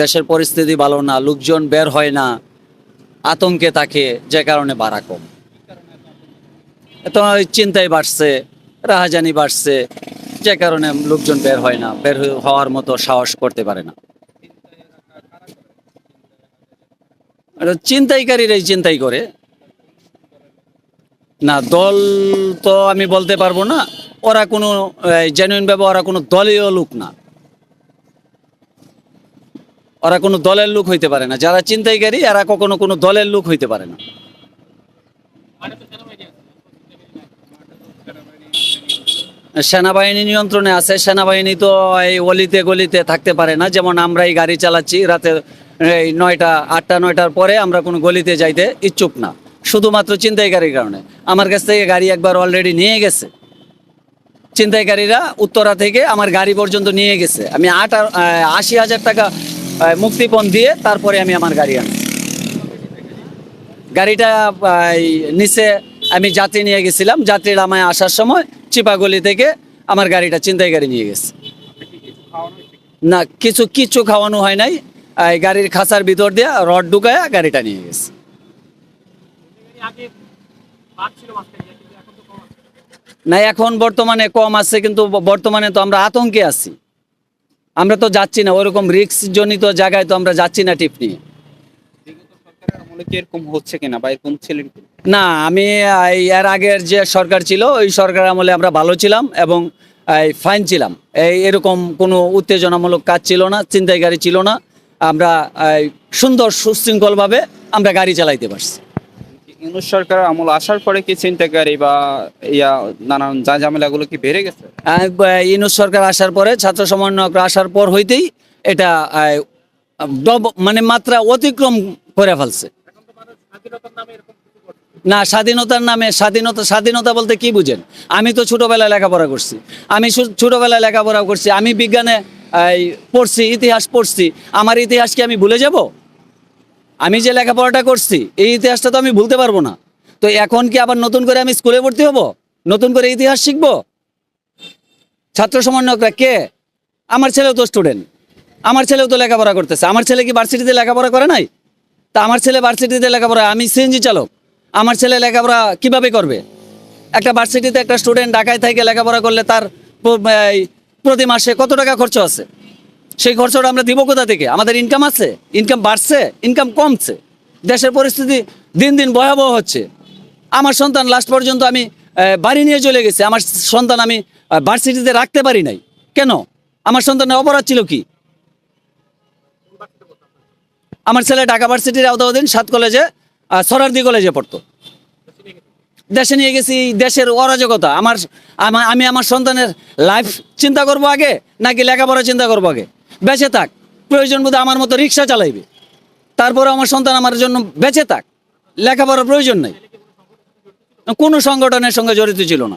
দেশের পরিস্থিতি ভালো না, লোকজন বের হয় না, আতঙ্কে থাকে, যে কারণে বাড়া কম। তো ওই চিন্তাই বাড়ছে, রাহাজানি বাড়ছে, যে কারণে লোকজন বের হয় না, বের হওয়ার মতো সাহস করতে পারে না। চিন্তাইকারীরাই চিন্তাই করে, না, দল তো আমি বলতে পারব না, ওরা কোনো জেনুইন ভাবে ওরা কোনো দলীয় লোক না। ওরা কোনো দলের লোক হইতে পারে না। যারা চিন্তাইকারী এরা কখনো কোনো দলের লোক হইতে পারে না। সেনাবাহিনী নিয়ন্ত্রণে আছে। সেনাবাহিনী তো এই অলিতে গলিতে থাকতে পারে না। যেমন আমরা এই গাড়ি চালাচ্ছি রাতে, এই নয়টা, আটটা, নয়টার পরে আমরা কোনো গলিতে যাইতে ইচ্ছুক না। শুধুমাত্র চিন্তাইকারীর কারণে। আমার কাছ থেকে গাড়ি একবার অলরেডি নিয়ে গেছে। চিন্তাইকারীরা উত্তরা থেকে আমার গাড়ি পর্যন্ত নিয়ে গেছে। আমি আট আশি হাজার টাকা মুক্তিপণ দিয়ে তারপরে আমি আমার গাড়ি আনি গাড়িটা নিচে আমি যাত্রী নিয়ে গেছিলাম। যাত্রীরা আমায় আসার সময় চিপাগলি থেকে আমার গাড়িটা চিন্তাইকারী নিয়ে গেছে। না, কিছু কিছু খাওয়ানো হয় নাই। এই গাড়ির খাঁচার ভিতর দিয়ে রড ঢুকায়া গাড়িটা নিয়ে গেছে। না, এখন বর্তমানে কম আছে, কিন্তু বর্তমানে তো আমরা আতঙ্কে আছি। আমরা তো যাচ্ছি না, ওরকম রিক্স জনিত জায়গায় তো আমরা যাচ্ছি না টিপ নিয়ে না, আমি এর আগের যে সরকার ছিল, ওই সরকার আমলে আমরা ভালো ছিলাম এবং ফাইন ছিলাম। এই, এরকম কোনো উত্তেজনামূলক কাজ ছিল না চিন্তাইকারী ছিল না। আমরা সুন্দর সুশৃঙ্খলভাবে আমরা গাড়ি চালাইতে পারছি। ইউনুস সরকারের আমল আসার পরে কি চিন্তাকারী বা ইয়া নানান যা ঝামেলাগুলো কি বেড়ে গেছে? ইউনুস সরকার আসার পরে, ছাত্র আসার পর হইতেই এটা মানে মাত্রা অতিক্রম করে ফেলছে। না, স্বাধীনতার নামে স্বাধীনতা স্বাধীনতা বলতে কি বুঝেন? আমি তো ছোটবেলায় লেখাপড়া করছি। আমি ছোটবেলায় লেখাপড়া করছি। আমি বিজ্ঞানে পড়ছি, ইতিহাস পড়ছি। আমার ইতিহাস কি আমি ভুলে যাব? আমি যে লেখাপড়াটা করছি, এই ইতিহাসটা তো আমি ভুলতে পারব না। তো এখন কি আবার নতুন করে আমি স্কুলে ভর্তি হব? নতুন করে ইতিহাস শিখব? ছাত্র সমন্বয়করা কে? আমার ছেলেও তো স্টুডেন্ট আমার ছেলেও তো লেখাপড়া করতেছে। আমার ছেলে কি ভার্সিটিতে লেখাপড়া করে নাই? তা আমার ছেলে ভার্সিটিতে লেখাপড়া, আমি সিএনজি চালক। আমার ছেলে লেখাপড়া কীভাবে করবে? একটা ভার্সিটিতে একটা স্টুডেন্ট ঢাকায় থেকে লেখাপড়া করলে তার প্রতি মাসে কত টাকা খরচ আছে? সেই খরচটা আমরা দিব কোথা থেকে? আমাদের ইনকাম আছে ইনকাম বাড়ছে ইনকাম কমছে। দেশের পরিস্থিতি দিন দিন ভয়াবহ হচ্ছে। আমার সন্তান লাস্ট পর্যন্ত আমি বাড়ি নিয়ে চলে গেছি। আমার সন্তান আমি ভার্সিটিতে রাখতে পারি নাই। কেন? আমার সন্তানের অপরাধ ছিল কি? আমার ছেলে ঢাকা ভার্সিটির আওতাধীন, সাত কলেজে সরারদি কলেজে পড়তো। দেশে নিয়ে গেছি, দেশের অরাজকতা। আমার, আমি আমার সন্তানের লাইফ চিন্তা করব আগে, নাকি লেখাপড়া চিন্তা করব আগে? বেঁচে থাক। প্রয়োজন বোধ আমার মতো রিক্সা চালাইবে। তারপরে আমার সন্তান আমার জন্য বেঁচে থাক। লেখাপড়ার প্রয়োজন নেই। কোনো সংগঠনের সঙ্গে জড়িত ছিল না।